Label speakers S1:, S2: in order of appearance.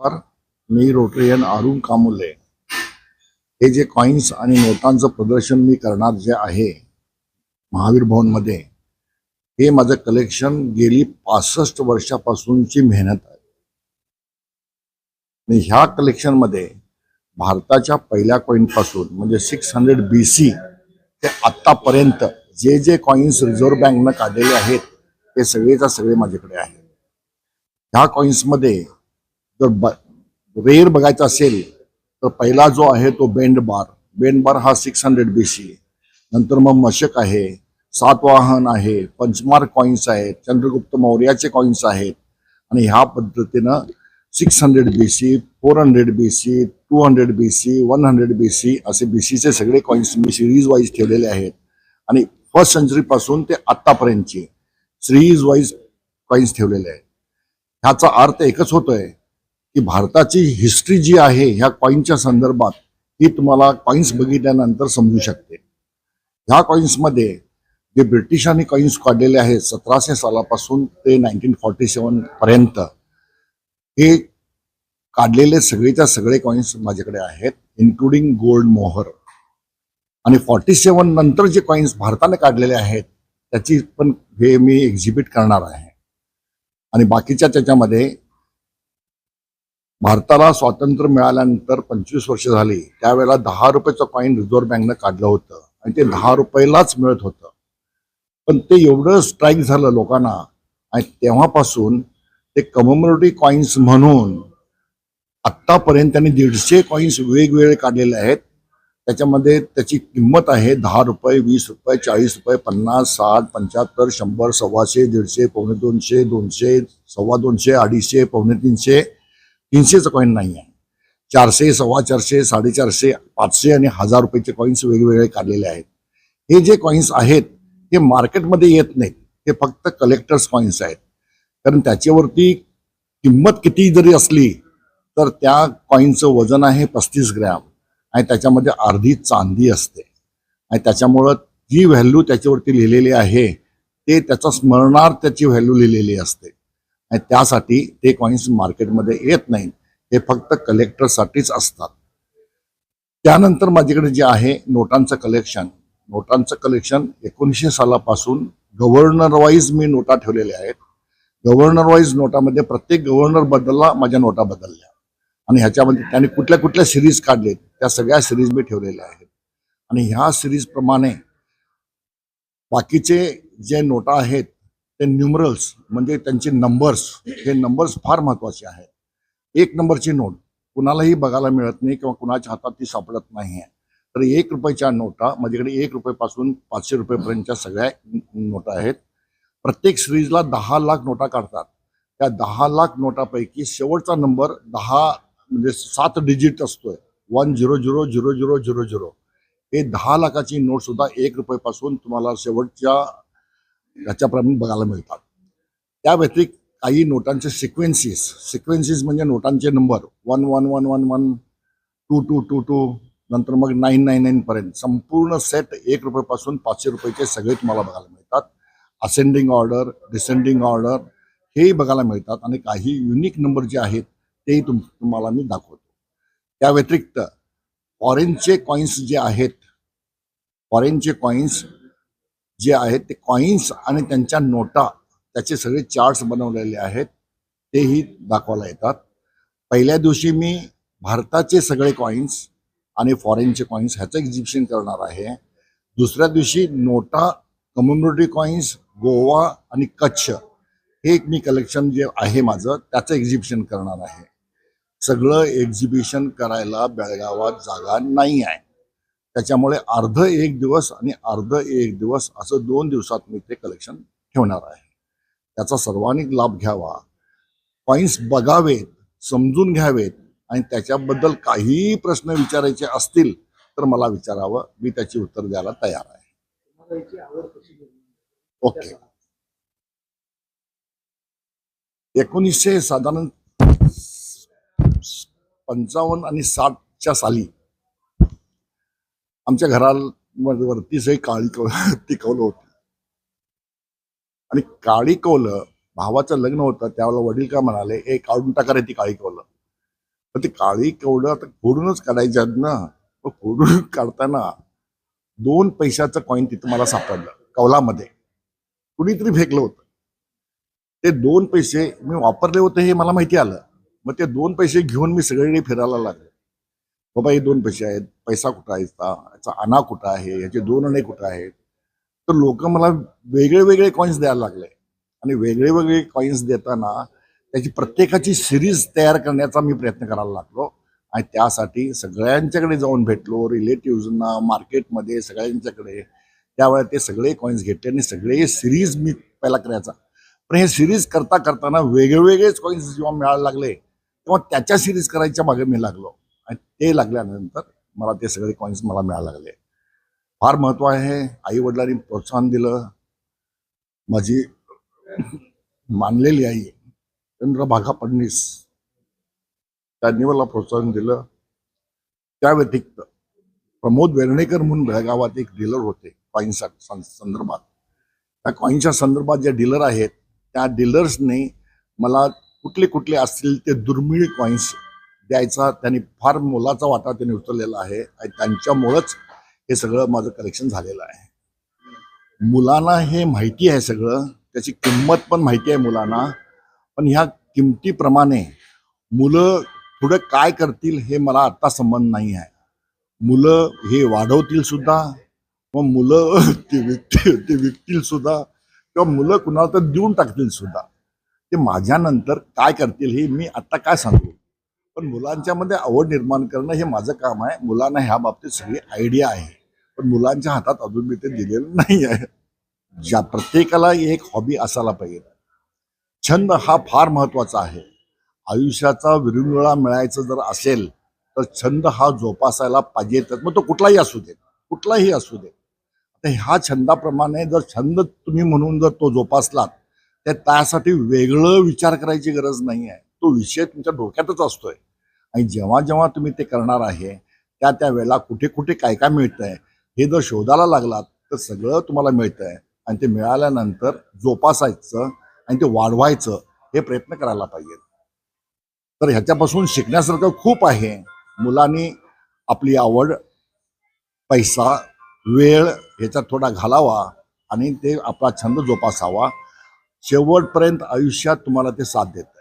S1: नमस्कार मी रोटरियन अरुण कामुले हे जे कॉइन्स आणि नोटांचं प्रदर्शन मी करणार जे आहे महावीर भवनमध्ये हे माझं कलेक्शन गेली पासष्ट वर्षापासूनची मेहनत आहे. आणि ह्या कलेक्शनमध्ये भारताच्या पहिल्या कॉईनपासून म्हणजे सिक्स हंड्रेड बी सी ते आत्तापर्यंत जे जे कॉईन्स रिझर्व्ह बँकनं काढलेले आहेत ते सगळेच्या सगळे माझ्याकडे आहेत. ह्या कॉइन्समध्ये जर ब रेअर बघायचा असेल तर पहिला जो आहे तो बेंड बार. बेंड बार हा सिक्स हंड्रेड बी सी. नंतर मग मशक आहे सातवाहन आहे पंचमार्क कॉईन्स आहेत चंद्रगुप्त मौर्याचे कॉइन्स आहेत. आणि ह्या पद्धतीनं six hundred B C four hundred B C two hundred B C one hundred B C असे बी सीचे सगळे कॉइन्स मी सिरीज वाईज ठेवलेले आहेत. आणि फर्स्ट सेंचुरीपासून ते आत्तापर्यंतचे सिरीज वाईज कॉइन्स ठेवलेले आहेत. ह्याचा अर्थ एकच होतोय की भारताची हिस्ट्री जी आहे ह्या कॉईनच्या संदर्भात ही तुम्हाला कॉईन्स बघितल्यानंतर समजू शकते. ह्या कॉईन्समध्ये जे ब्रिटिशांनी कॉईन्स काढलेले आहेत सतराशे सालापासून ते नाईन्टीन फॉर्टी सेवन पर्यंत हे काढलेले सगळेच्या सगळे कॉईन्स माझ्याकडे आहेत इन्क्लुडिंग गोल्ड मोहर. आणि फॉर्टी सेवन नंतर जे कॉईन्स भारताने काढलेले आहेत त्याची पण हे मी एक्झिबिट करणार आहे. आणि बाकीच्या त्याच्यामध्ये भारताला स्वातंत्र्य मिळाल्यानंतर पंचवीस वर्ष झाली त्यावेळेला दहा रुपयाचं कॉईन रिझर्व्ह बँकनं काढलं होतं आणि ते दहा रुपयालाच मिळत होतं. पण ते एवढं स्ट्राईक झालं लोकांना आणि तेव्हापासून ते कमोमोरेटिव्ह कॉईन्स म्हणून आत्तापर्यंत त्यांनी दीडशे कॉईन्स वेगवेगळे काढलेले आहेत. त्याच्यामध्ये त्याची किंमत आहे दहा रुपये वीस रुपये चाळीस रुपये पन्नास साठ पंच्याहत्तर शंभर सव्वाशे दीडशे पावणे दोनशे दोनशे सव्वा दोनशे अडीचशे पावणे तीनशे तीनशेचं कॉईन नाही आहे चारशे सव्वा चारशे साडेचारशे पाचशे आणि हजार रुपयाचे कॉईन्स वेगवेगळे काढलेले आहेत. हे जे कॉईन्स आहेत ते मार्केटमध्ये येत नाहीत. हे फक्त कलेक्टर्स कॉईन्स आहेत. कारण त्याच्यावरती किंमत किती जरी असली तर त्या कॉईनचं वजन आहे पस्तीस ग्रॅम. आणि त्याच्यामध्ये अर्धी चांदी असते. आणि त्याच्यामुळं जी व्हॅल्यू त्याच्यावरती लिहिलेली आहे ते त्याचा स्मरणार्थ त्याची व्हॅल्यू लिहिलेली असते. आणि त्यासाठी ते कॉईन्स मार्केटमध्ये येत नाहीत. हे फक्त कलेक्टरसाठीच असतात. त्यानंतर माझ्याकडे जे आहे नोटांचं कलेक्शन नोटांचं कलेक्शन एकोणीसशे सालापासून गव्हर्नर वाईज मी नोटा ठेवलेल्या आहेत. गव्हर्नर वाईज नोटामध्ये प्रत्येक गव्हर्नर बदलला माझ्या नोटा बदलल्या. आणि ह्याच्यामध्ये त्याने कुठल्या कुठल्या सिरीज काढलेत त्या सगळ्या सिरीज मी ठेवलेल्या आहेत. आणि ह्या सिरीज प्रमाणे बाकीचे जे नोटा आहेत ते न्युमरल्स म्हणजे त्यांचे नंबर्स हे नंबर्स फार महत्त्वाचे आहेत. एक नंबरची नोट कुणालाही बघायला मिळत नाही किंवा कुणाच्या हातात ती सापडत नाही आहे तर एक रुपयाच्या नोटा माझ्याकडे एक रुपयापासून पाचशे रुपयेपर्यंतच्या सगळ्या नोटा आहेत. प्रत्येक सिरीजला दहा लाख नोटा काढतात. त्या दहा लाख नोटापैकी शेवटचा नंबर दहा म्हणजे सात डिजिट असतोय. One zero zero zero zero zero zero हे दहा लाखाची नोटसुद्धा एक रुपयापासून तुम्हाला शेवटच्या ह्याच्याप्रमाणे बघायला मिळतात. त्या व्यतिरिक्त काही नोटांचे सिक्वेन्सीस सिक्वेन्सीस म्हणजे नोटांचे number one one one one one two two two two नंतर मग नाईन नाईन नाईनपर्यंत संपूर्ण सेट एक रुपयापासून पाचशे रुपयाचे सगळे तुम्हाला बघायला मिळतात. असेंडिंग ऑर्डर डिसेंडिंग ऑर्डर हेही बघायला मिळतात आणि काही युनिक नंबर जे आहेत तेही तुम तुम्हाला मी दाखवतो. त्या व्यतिरिक्त फॉरेनचे कॉईन्स जे आहेत फॉरेनचे कॉईन्स जे आहेत ते कॉईन्स आणि त्यांच्या नोटा त्याचे सगळे चार्ट्स बनवलेले आहेत तेही दाखवायला येतात. पहिल्या दिवशी मी भारताचे सगळे कॉईन्स आणि फॉरेनचे कॉईन्स ह्याचं एक्झिबिशन करणार आहे. दुसऱ्या दिवशी नोटा कम्युनिटी कॉईन्स गोवा आणि कच्छ हे एक मी कलेक्शन जे आहे माझं त्याचं एक्झिबिशन करणार आहे. सगळं एक्झिबिशन करायला बेळगावात जागा नाही आहे. त्याच्यामुळे अर्ध एक दिवस आणि अर्ध एक दिवस असं दोन दिवसात मी ते कलेक्शन ठेवणार आहे. त्याचा सर्वांनी लाभ घ्यावा. पॉईंट्स बघावेत समजून घ्यावेत आणि त्याच्याबद्दल काहीही प्रश्न विचारायचे असतील तर मला विचारावं. मी त्याची उत्तर द्यायला तयार आहे. ओके. एकोणीसशे साधारण पंचावन्न आणि साठच्या साली आमच्या घरामध्ये वरती सगळी काळी कौल ती कौलं होती. आणि काळी कौलं भावाचं लग्न होतं त्यावेळेला वडील का म्हणाले ए काढून टाका रे ती काळी कौलं. पण ती काळी कवलं आता फोडूनच काढायची आहेत ना. मग फोडून काढताना दोन पैशाचं कॉईन तिथं मला सापडलं कौलामध्ये. कुणीतरी फेकलं होतं. ते दोन पैसे मी वापरले होते हे मला माहिती आलं. मग ते दोन पैसे घेऊन मी सगळीकडे फिरायला लागले. बाबा हे दोन पैसे आहेत. पैसा कुठं आहे याचा? याचा कुठं आहे? याचे दोन अणे कुठं आहेत? तर लोक मला वेगळे वेगळे कॉईन्स द्यायला लागले. आणि वेगळे वेगळे कॉईन्स देताना त्याची प्रत्येकाची सिरीज तयार करण्याचा मी प्रयत्न करायला लागलो. आणि त्यासाठी सगळ्यांच्याकडे जाऊन भेटलो. रिलेटिव्हजना मार्केटमध्ये सगळ्यांच्याकडे. त्यावेळेला ते सगळे कॉईन्स घेतले आणि सगळे सिरीज मी पहिला करायचा. पण हे सिरीज करता करताना वेगळेवेगळेच कॉईन्स जेव्हा मिळायला लागले तेव्हा त्याच्या सिरीज करायच्या मागे मी लागलो. ते लागल्यानंतर मला ते सगळे कॉईन्स मला मिळायला लागले. फार महत्त्व आहे. आई वडिलांनी प्रोत्साहन दिलं. माझी मानलेली आई चंद्रभागा फडणीस त्यांनी मला प्रोत्साहन दिलं. त्या व्यतिरिक्त प्रमोद वेर्णेकर म्हणून बेळगावात एक डीलर होते कॉईन्स संदर्भात. त्या कॉईनच्या संदर्भात जे डीलर आहेत त्या डीलर्सने मला कुठले कुठले असतील ते दुर्मिळ कॉईन्स द्यायचा. त्यांनी फार मोलाचा वाटा त्यांनी उचललेला आहे आणि त्यांच्यामुळंच हे सगळं माझं कलेक्शन झालेलं आहे. मुलांना हे माहिती आहे सगळं. त्याची किंमत पण माहिती आहे मुलांना. पण ह्या किमतीप्रमाणे मुलं पुढे काय करतील हे मला आत्ता संबंध नाही आहे. मुलं हे वाढवतील सुद्धा. मग मुलं ते विकतील ते विकतील सुद्धा. किंवा मुलं कुणाला तर देऊन टाकतील सुद्धा. ते माझ्यानंतर काय करतील हे मी आत्ता काय सांगू? पण मुलांच्या मध्ये आवड निर्माण करणं हे माझं काम आहे. मुलांना ह्या बाबतीत सगळी आयडिया आहे. पण मुलांच्या हातात अजून मी ते दिलेलं नाही आहे. ज्या प्रत्येकाला एक हॉबी असायला पाहिजे. छंद हा फार महत्त्वाचा आहे. आयुष्याचा विरंगुळा मिळायचं जर असेल तर छंद हा जोपासायला पाहिजे. तर मग तो कुठलाही असू दे. कुठलाही असू दे. तर ह्या छंदाप्रमाणे जर छंद तुम्ही म्हणून जर तो जोपासलात तर त्यासाठी वेगळं विचार करायची गरज नाही आहे तो विषय तुमच्या डोक्यातच असतोय. आणि जेव्हा जेव्हा तुम्ही ते करणार आहे त्या त्या वेळेला कुठे कुठे काय काय मिळतंय हे जर शोधायला लागलात तर सगळं तुम्हाला मिळतंय. आणि ते मिळाल्यानंतर जोपासायचं आणि ते वाढवायचं हे प्रयत्न करायला पाहिजे तर ह्याच्यापासून शिकण्यासारखं खूप आहे. मुलांनी आपली आवड पैसा वेळ ह्याच्यात थोडा घालावा आणि ते आपला छंद जोपासावा. शेवटपर्यंत आयुष्यात तुम्हाला ते साथ देतं.